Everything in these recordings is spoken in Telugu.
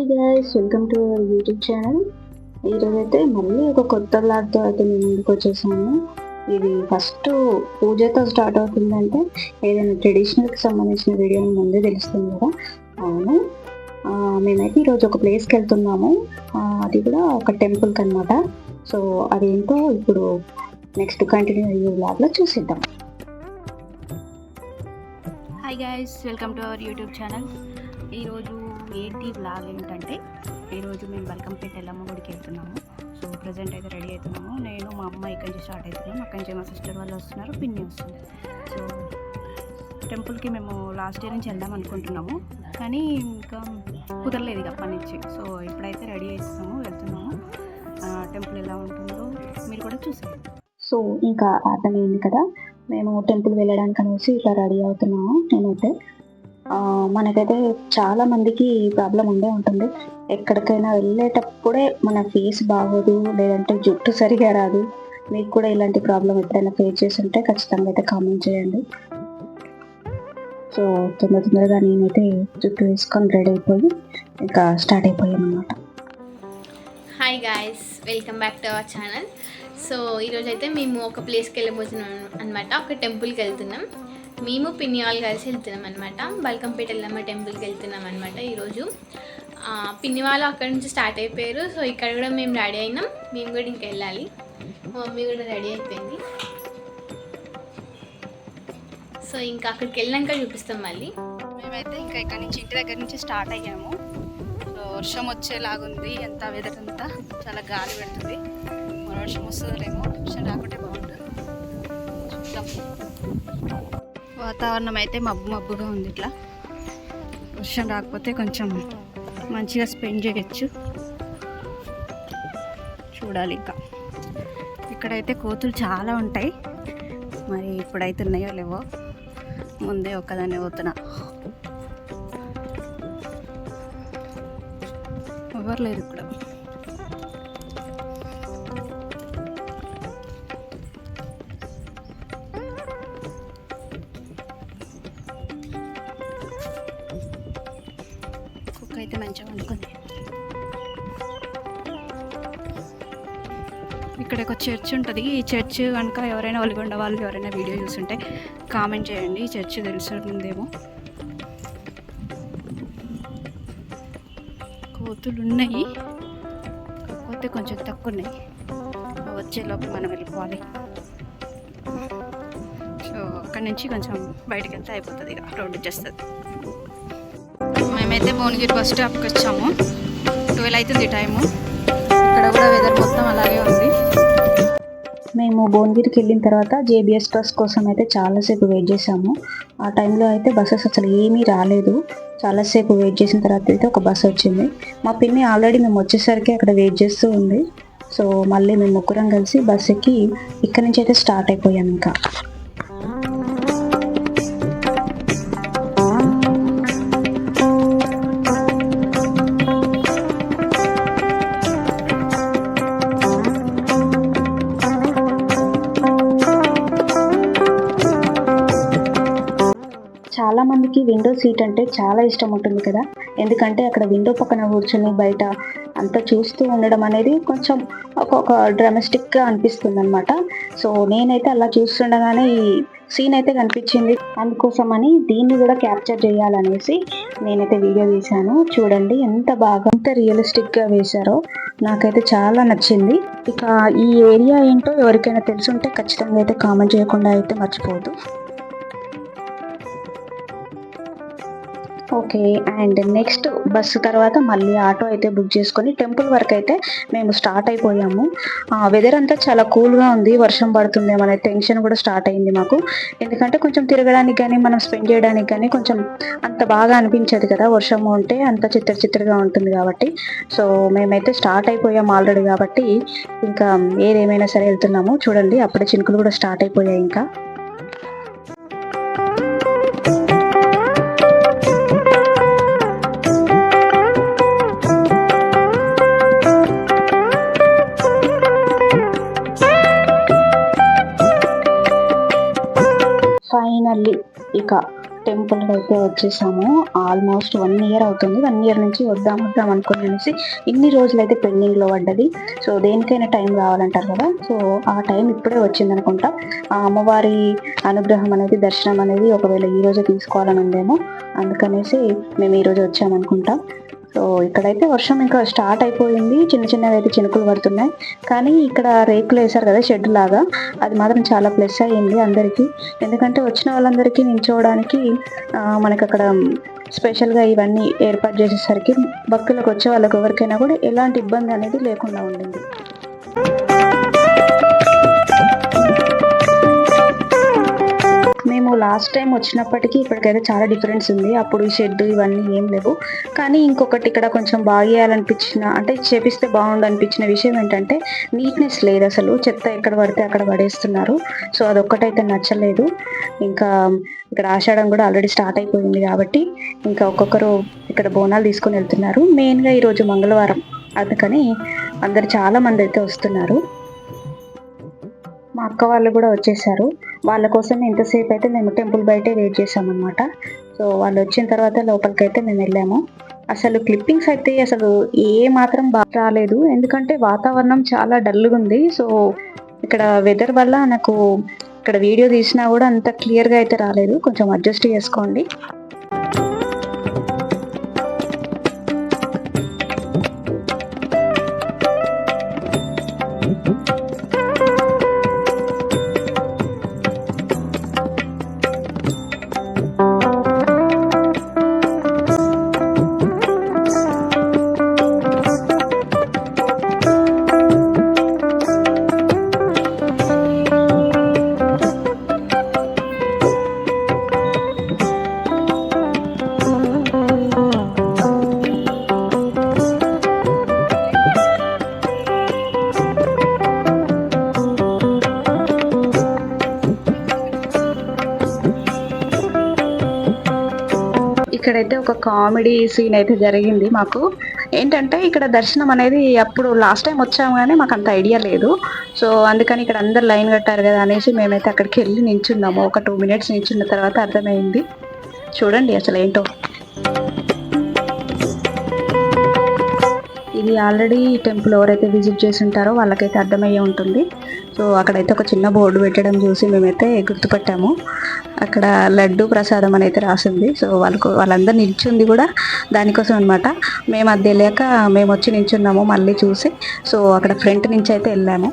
Hi guys welcome to our YouTube channel ఈరోజైతే అయితే మళ్ళీ ఒక కొత్త బ్లాగ్తో అయితే మేము ముందుకు వచ్చేసాము ఇది ఫస్ట్ పూజతో స్టార్ట్ అవుతుందంటే ఏదైనా ట్రెడిషనల్కి సంబంధించిన వీడియో ముందే తెలుస్తుంది కదా. అవును. మేమైతే ఈరోజు ఒక ప్లేస్కి వెళ్తున్నాము. అది కూడా ఒక టెంపుల్కి అనమాట సో అదేంటో ఇప్పుడు నెక్స్ట్ కంటిన్యూ అయ్యే బ్లాగ్లో చూసిద్దాం. Hi guys welcome to our YouTube channel ఈరోజు ఏంటి బ్లాగ్ ఏంటంటే ఈరోజు మేము బల్కంపేట ఎల్లమ్మ గుడికి వెళ్తున్నాము. సో ప్రజెంట్ అయితే రెడీ అవుతున్నాము. నేను మా అమ్మ ఇక్కడి నుంచి స్టార్ట్ అవుతున్నాము అక్కడి నుంచి మా సిస్టర్ వాళ్ళు వస్తున్నారు పిన్ని వస్తుంది. సో టెంపుల్కి మేము లాస్ట్ ఇయర్ నుంచి వెళ్దాం అనుకుంటున్నాము. కానీ ఇంకా కుదరలేదు ఇక అప్పటి నుంచి. సో ఇప్పుడైతే రెడీ అవుతున్నాము వెళ్తున్నాము. టెంపుల్ ఎలా ఉంటుందో మీరు కూడా చూసారు సో ఇంకా అర్థమైంది కదా? మేము టెంపుల్ వెళ్ళడానికి అనేసి ఇట్లా రెడీ అవుతున్నాము నేనైతే. మనకైతే చాలా మందికి ఈ ప్రాబ్లం ఉండే ఉంటుంది. ఎక్కడికైనా వెళ్ళేటప్పుడే మన ఫేస్ బాగోదు లేదంటే జుట్టు సరిగా రాదు. మీకు కూడా ఇలాంటి ప్రాబ్లం ఎప్పుడైనా ఫేస్ చేసి ఉంటే ఖచ్చితంగా అయితే కామెంట్ చేయండి. సో తొందర తొందరగా నేనైతే జుట్టు వేసుకొని రెడీ అయిపోయి ఇంకా start అయిపోయామన్నమాట hi guys welcome back to our channel so ఈరోజు అయితే మేము ఒక ప్లేస్కి వెళ్ళబోతున్నాం అనమాట ఒక టెంపుల్కి వెళ్తున్నాం. మేము పిన్ని వాళ్ళు కలిసి వెళ్తున్నాం అనమాట బల్కంపేట ఎల్లమ్మ టెంపుల్కి వెళ్తున్నాం అనమాట ఈరోజు. పిన్ని వాళ్ళు అక్కడ నుంచి స్టార్ట్ అయిపోయారు. సో ఇక్కడ కూడా మేము రెడీ అయినాం. మేము కూడా ఇంక వెళ్ళాలి. మా మమ్మీ కూడా రెడీ అయిపోయింది. సో ఇంకా అక్కడికి వెళ్ళాక చూపిస్తాం మళ్ళీ. మేమైతే ఇంకా ఇక్కడ నుంచి ఇంటి దగ్గర నుంచి స్టార్ట్ అయ్యాము. సో వర్షం వచ్చేలాగుంది. ఎంత వెదర్ అంతా చాలా గాలి పెడుతుంది. మన వర్షం వస్తుందేమో. వర్షం రాకుంటే బాగుంటుంది చూద్దాం. వాతావరణం అయితే మబ్బు మబ్బుగా ఉంది ఇట్లా. వర్షం రాకపోతే కొంచెం మంచిగా స్పెండ్ చేయొచ్చు. చూడాలి ఇంకా. ఇక్కడైతే కోతులు చాలా ఉంటాయి. మరి ఇప్పుడైతే ఉన్నాయో లేవో ముందే ఒకదాన్ని పోతున్నా. ఎవరు లేరు ఇక్కడ. అయితే మంచిగా అనుకుంది ఇక్కడ ఒక చర్చ్ ఉంటుంది. ఈ చర్చ్ కనుక ఎవరైనా ఒలిగొండ వాళ్ళు ఎవరైనా వీడియో చూస్తుంటే కామెంట్ చేయండి. ఈ చర్చ్ తెలుసుందేమో కోతులు ఉన్నాయి కాకపోతే కొంచెం తక్కువ ఉన్నాయి వచ్చేలోపు మనం వెళ్ళిపోవాలి. సో అక్కడి నుంచి కొంచెం బయటకు వెళ్తే అయిపోతుంది ఇక. రోడ్డు వచ్చేస్తుంది. మేమైతే భువనగిరి బస్ స్టాప్కి వచ్చాము. ట్వెల్వ్ అవుతుంది టైము ఇక్కడ కూడా వెదర్ మొత్తం అలాగే ఉంది. మేము భువనగిరికి వెళ్ళిన తర్వాత జేబిఎస్ బస్ కోసం అయితే చాలాసేపు వెయిట్ చేసాము ఆ టైంలో అయితే బస్సెస్ అసలు ఏమీ రాలేదు. చాలాసేపు వెయిట్ చేసిన తర్వాత అయితే ఒక బస్సు వచ్చింది. మా పిన్ని ఆల్రెడీ మేము వచ్చేసరికి అక్కడ వెయిట్ చేస్తూ ఉంది. సో మళ్ళీ మేము ముగ్గురం కలిసి బస్ ఎక్కి ఇక్కడ నుంచి అయితే స్టార్ట్ అయిపోయాం ఇంకా. విండో సీట్ అంటే చాలా ఇష్టం ఉంటుంది కదా. ఎందుకంటే అక్కడ విండో పక్కన కూర్చొని బయట అంతా చూస్తూ ఉండడం అనేది కొంచెం ఒక డ్రమస్టిక్గా అనిపిస్తుంది అనమాట సో నేనైతే అలా చూస్తుండగానే ఈ సీన్ అయితే కనిపించింది. అందుకోసమని దీన్ని కూడా క్యాప్చర్ చేయాలనేసి నేనైతే వీడియో తీశాను. చూడండి ఎంత బాగా ఎంత రియలిస్టిక్గా వేశారో. నాకైతే చాలా నచ్చింది. ఇక ఈ ఏరియా ఏంటో ఎవరికైనా తెలుసుంటే ఖచ్చితంగా అయితే కామెంట్ చేయకుండా అయితే మర్చిపోదు ఓకే అండ్ నెక్స్ట్ బస్సు తర్వాత మళ్ళీ ఆటో అయితే బుక్ చేసుకొని టెంపుల్ వరకు అయితే మేము స్టార్ట్ అయిపోయాము. వెదర్ అంతా చాలా కూల్గా ఉంది వర్షం పడుతుందేమో అనే టెన్షన్ కూడా స్టార్ట్ అయింది మాకు. ఎందుకంటే కొంచెం తిరగడానికి కానీ మనం స్పెండ్ చేయడానికి కానీ కొంచెం అంత బాగా అనిపించదు కదా వర్షం ఉంటే అంత చిత్ర చిత్రగా ఉంటుంది కాబట్టి. సో మేమైతే స్టార్ట్ అయిపోయాం ఆల్రెడీ కాబట్టి. ఇంకా ఏదేమైనా సరే వెళ్తున్నాము చూడండి అప్పుడే చినుకులు కూడా స్టార్ట్ అయిపోయాయి ఇంకా. ఇంకా టెంపుల్ అయితే వచ్చేసాము. ఆల్మోస్ట్ వన్ ఇయర్ అవుతుంది. వన్ ఇయర్ నుంచి వద్దాం వద్దాం అనుకుని అనేసి ఇన్ని రోజులు అయితే పెండింగ్లో పడ్డది. సో దేనికైనా టైం రావాలంటారు కదా? సో ఆ టైం ఇప్పుడే వచ్చింది అనుకుంటా. ఆ అమ్మవారి అనుగ్రహం అనేది దర్శనం అనేది ఒకవేళ ఈ రోజు తీసుకోవాలని ఉందేమో అందుకనేసి మేము ఈ రోజు వచ్చామనుకుంటా. సో ఇక్కడైతే వర్షం ఇంకా స్టార్ట్ అయిపోయింది. చిన్న చిన్నవి అయితే చినుకులు పడుతున్నాయి. కానీ ఇక్కడ రేకులు వేశారు కదా షెడ్ లాగా. అది మాత్రం చాలా ప్లస్ అయ్యింది అందరికీ. ఎందుకంటే వచ్చిన వాళ్ళందరికీ నించోవడానికి మనకి అక్కడ స్పెషల్గా ఇవన్నీ ఏర్పాటు చేసేసరికి భక్తులకు వచ్చే వాళ్ళకి ఎవరికైనా కూడా ఎలాంటి ఇబ్బంది అనేది లేకుండా ఉండింది. మేము లాస్ట్ టైం వచ్చినప్పటికీ ఇప్పటికైతే చాలా డిఫరెన్స్ ఉంది. అప్పుడు ఈ షెడ్ ఇవన్నీ ఏం లేవు. కానీ ఇంకొకటి ఇక్కడ కొంచెం బాగేయాలనిపించిన అంటే చేపిస్తే బాగుండు అనిపించిన విషయం ఏంటంటే నీట్నెస్ లేదు అసలు. చెత్త ఎక్కడ పడితే అక్కడ పడేస్తున్నారు. సో అదొక్కటైతే నచ్చలేదు. ఇంకా ఇక్కడ ఆషాఢం కూడా ఆల్రెడీ స్టార్ట్ అయిపోయింది కాబట్టి ఇంకా ఒక్కొక్కరు ఇక్కడ బోనాలు తీసుకొని వెళ్తున్నారు. మెయిన్గా ఈరోజు మంగళవారం. అందుకని అందరు చాలా మంది అయితే వస్తున్నారు. మా అక్క వాళ్ళు కూడా వచ్చేసారు. వాళ్ళ కోసం ఎంతసేపు అయితే మేము టెంపుల్ బయటే వెయిట్ చేసామన్నమాట సో వాళ్ళు వచ్చిన తర్వాత లోపలికి అయితే మేము వెళ్ళాము. అసలు క్లిప్పింగ్స్ అయితే అసలు ఏ మాత్రం బాగా రాలేదు. ఎందుకంటే వాతావరణం చాలా డల్గా ఉంది. సో ఇక్కడ వెదర్ వల్ల నాకు ఇక్కడ వీడియో తీసినా కూడా అంత క్లియర్గా అయితే రాలేదు. కొంచెం అడ్జస్ట్ చేసుకోండి. ఇక్కడైతే ఒక కామెడీ సీన్ అయితే జరిగింది మాకు. ఏంటంటే ఇక్కడ దర్శనం అనేది అప్పుడు లాస్ట్ టైం వచ్చాము కానీ మాకు అంత ఐడియా లేదు. సో అందుకని ఇక్కడ అందరు లైన్ కట్టారు కదా అనేసి మేమైతే అక్కడికి వెళ్ళి నించున్నాము. ఒక టూ మినిట్స్ నించున్న తర్వాత అర్థమైంది. చూడండి అసలు ఏంటో. ఇది ఆల్రెడీ టెంపుల్ ఎవరైతే విజిట్ చేసి ఉంటారో వాళ్ళకైతే అర్థమయ్యే ఉంటుంది. సో అక్కడైతే ఒక చిన్న బోర్డు పెట్టడం చూసి మేమైతే గుర్తుపట్టాము. అక్కడ లడ్డు ప్రసాదం అని అయితే రాసింది. సో వాళ్ళకు వాళ్ళందరూ నిల్చుంది కూడా దానికోసం అనమాట మేము అది తెలియక మేము వచ్చి నిల్చున్నాము మళ్ళీ చూసి. సో అక్కడ ఫ్రంట్ నుంచి అయితే వెళ్ళాము.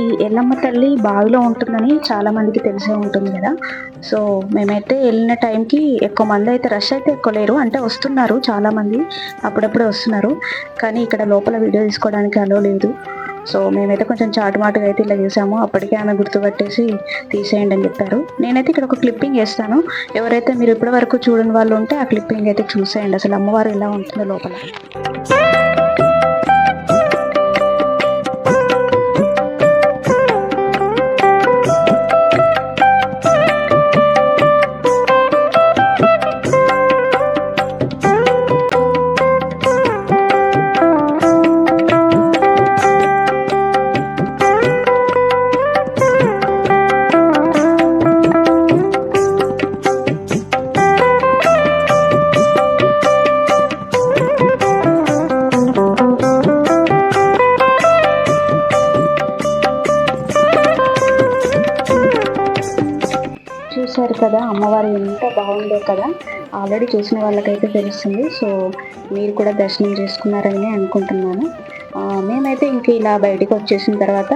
ఈ ఎల్లమ్మ తల్లి బావిలో ఉంటుందని చాలా మందికి తెలిసే ఉంటుంది కదా. సో మేమైతే వెళ్ళిన టైంకి ఎక్కువ మంది అయితే రష్ అయితే ఎక్కువ లేరు. అంటే వస్తున్నారు చాలా మంది అప్పుడప్పుడే వస్తున్నారు. కానీ ఇక్కడ లోపల వీడియో తీసుకోవడానికి అలో లేదు. సో మేమైతే కొంచెం చాటుమాటుగా అయితే ఇలా చేసాము. అప్పటికే ఆమె గుర్తుపట్టేసి తీసేయండి అని చెప్పారు. నేనైతే ఇక్కడ ఒక క్లిప్పింగ్ వేస్తాను ఎవరైతే మీరు ఇప్పటి వరకు చూడని వాళ్ళు ఉంటే ఆ క్లిప్పింగ్ అయితే చూసేయండి. అసలు అమ్మవారు ఎలా ఉంటుందో లోపల. కదా అమ్మవారు ఎంత బాగుందో కదా. ఆల్రెడీ చూసిన వాళ్ళకైతే తెలుస్తుంది. సో మీరు కూడా దర్శనం చేసుకున్నారని అనుకుంటున్నాను. మేమైతే ఇంక ఇలా బయటికి వచ్చేసిన తర్వాత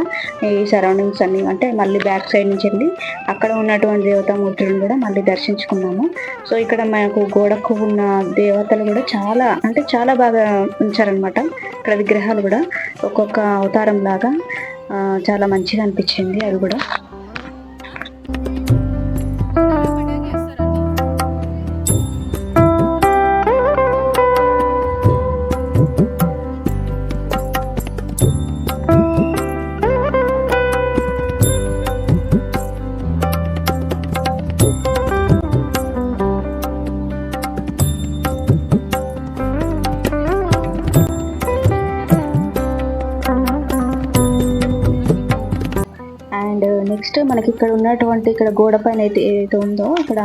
ఈ సరౌండింగ్స్ అన్ని అంటే మళ్ళీ బ్యాక్ సైడ్ నుంచి వెళ్ళి అక్కడ ఉన్నటువంటి దేవతామూర్తులను కూడా మళ్ళీ దర్శించుకున్నాము. సో ఇక్కడ మనకు గోడకు ఉన్న దేవతలు కూడా చాలా అంటే చాలా బాగా ఉంచారనమాట ఇక్కడ విగ్రహాలు కూడా ఒక్కొక్క అవతారం లాగా చాలా మంచిగా అనిపించింది. అది కూడా మనకి ఇక్కడ ఉన్నటువంటి ఇక్కడ గోడ పైన అయితే ఏదైతే ఉందో ఇక్కడ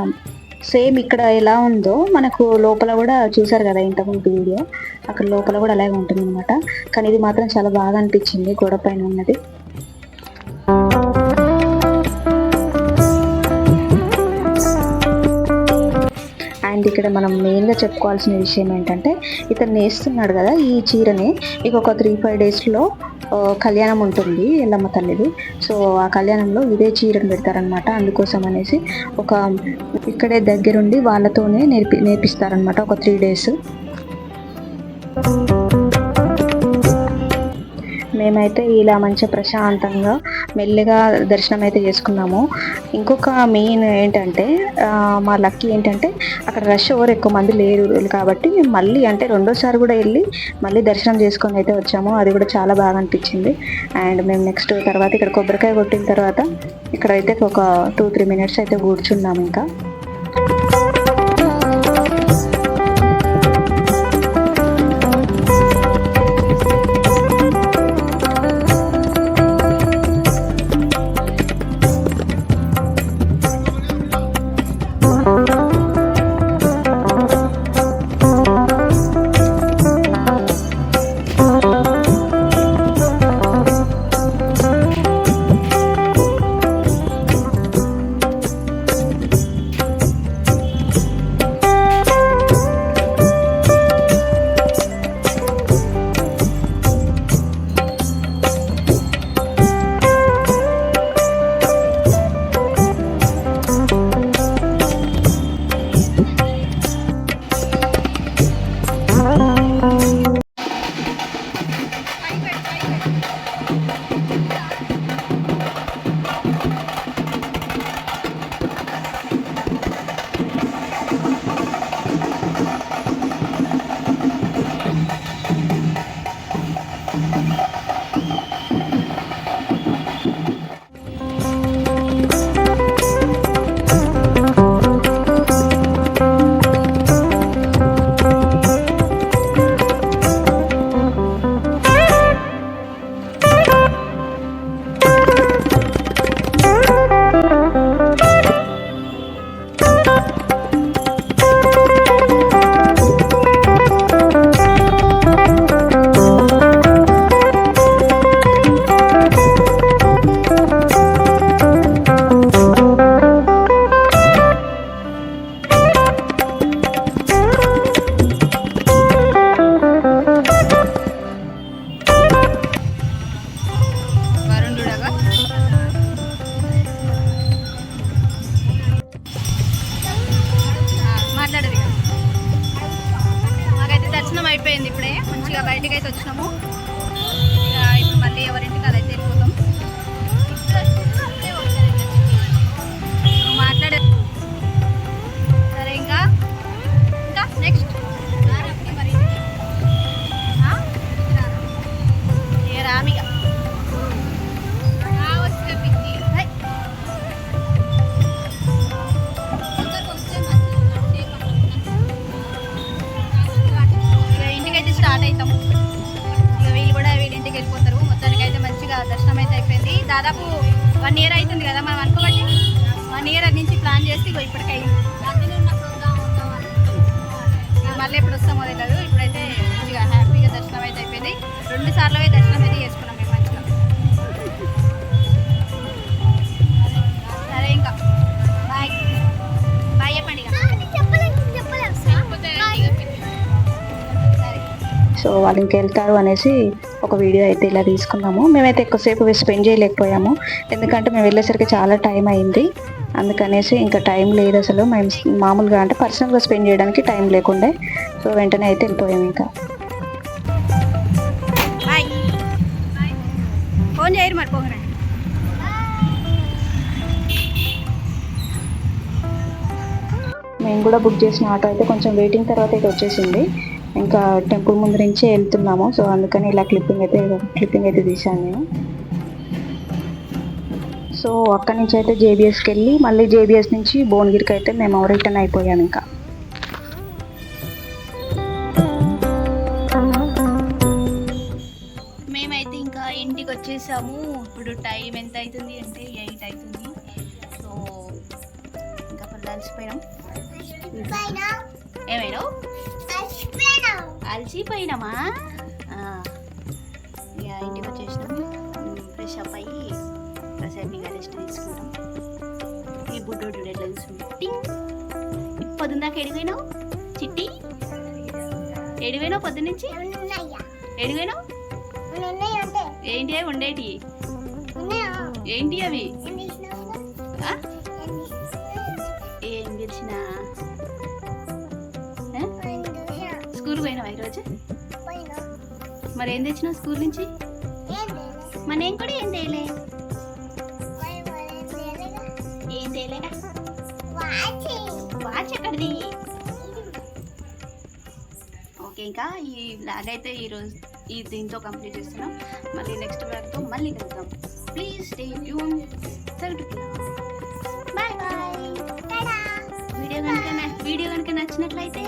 సేమ్ ఇక్కడ ఎలా ఉందో మనకు లోపల కూడా చూసారు కదా ఇంతకుముందు వీడియో అక్కడ లోపల కూడా అలాగే ఉంటుంది అనమాట కానీ ఇది మాత్రం చాలా బాగా అనిపించింది గోడ పైన ఉన్నది. అండ్ ఇక్కడ మనం మెయిన్గా చెప్పుకోవాల్సిన విషయం ఏంటంటే ఇతను నేస్తున్నాడు కదా ఈ చీరని ఇక ఒక త్రీ ఫైవ్ డేస్లో కళ్యాణం ఉంటుంది ఎల్లమ్మ తల్లిది. సో ఆ కళ్యాణంలో ఇదే చీరను పెడతారనమాట అందుకోసం అనేసి ఒక ఇక్కడే దగ్గరుండి వాళ్ళతోనే నేర్పి నేర్పిస్తారనమాట ఒక త్రీ డేస్. మేమైతే ఇలా మంచిగా ప్రశాంతంగా మెల్లిగా దర్శనం అయితే చేసుకున్నాము. ఇంకొక మెయిన్ ఏంటంటే మా లక్కీ ఏంటంటే అక్కడ రష్ ఎవరు ఎక్కువ మంది లేరు కాబట్టి మేము మళ్ళీ అంటే రెండోసారి కూడా వెళ్ళి మళ్ళీ దర్శనం చేసుకొని అయితే వచ్చాము. అది కూడా చాలా బాగా అనిపించింది. అండ్ మేము నెక్స్ట్ తర్వాత ఇక్కడ కొబ్బరికాయ కొట్టిన తర్వాత ఇక్కడైతే ఒక టూ త్రీ మినిట్స్ అయితే కూర్చున్నాము ఇంకా. రెండు సార్లు దర్శనం అయితే చేసుకున్నాం మేము మంచిగా. సరే ఇంకా. బాయ్. బాయ్ చెప్పండి సో వాళ్ళు ఇంకెళ్తారు అనేసి ఒక వీడియో అయితే ఇలా తీసుకున్నాము. మేమైతే ఎక్కువసేపు స్పెండ్ చేయలేకపోయాము. ఎందుకంటే మేము వెళ్ళేసరికి చాలా టైం అయింది. అందుకనేసి ఇంకా టైం లేదు అసలు. మేము మామూలుగా అంటే పర్సనల్గా స్పెండ్ చేయడానికి టైం లేకుండే. సో వెంటనే అయితే వెళ్ళిపోయాము ఇంకా. ఫోన్ చేయరు మరి పోగరా మేము కూడా బుక్ చేసిన ఆటో అయితే కొంచెం వెయిటింగ్ తర్వాత అయితే వచ్చేసింది. ఇంకా టెంపుల్ ముందు నుంచే వెళ్తున్నాము. సో అందుకని ఇలా క్లిప్పింగ్ అయితే క్లిప్పింగ్ అయితే తీశాను నేను. సో అక్కడి నుంచి అయితే జేబీఎస్కి వెళ్ళి మళ్ళీ జేబీఎస్ నుంచి భువనగిరికి అయితే మేము రిటర్న్ అయిపోయాం ఇంకా. వచ్చేసాము ఇప్పుడు టైం ఎంత అవుతుంది అంటే ఎయిట్ అవుతుంది. సో ఇంకా ఫుల్ అలసిపోయినాం ఏమైనా అలసిపోయినామా? ఆ, ఇక ఇంటికి వచ్చేసినాం. ఫ్రెష్ అప్ అయ్యి కాసేపు ఇక రెస్ట్ తీసుకున్నాం. ఈ బుడ్డోడు ఎట్లా చూసుకుంటే పొద్దున్నాక ఎడిపోయినావు చిట్టి ఎడిపోయినావు పొద్దున్నుంచి? ఎడిపోయినావు ఏంటి అవి ఉండేటి? ఏంటి అవి? ఏం గెలిచిన స్కూల్ పోయినావా ఈరోజు? మరి ఏం తెచ్చినావు స్కూల్ నుంచి? మరి నేను కూడా ఏం తేలే. ఏం తేలేదా వాచ్ ఎక్కడిది? ఓకే ఇంకా ఈ బ్లాగ్ అయితే ఈరోజు ఈ దీంతో కంప్లీట్ చేస్తున్నాం. మళ్ళీ నెక్స్ట్ బ్లాగ్తో మళ్ళీ కలుద్దాం. Please stay tune bye bye video కనుక వీడియో కనుక నచ్చినట్లయితే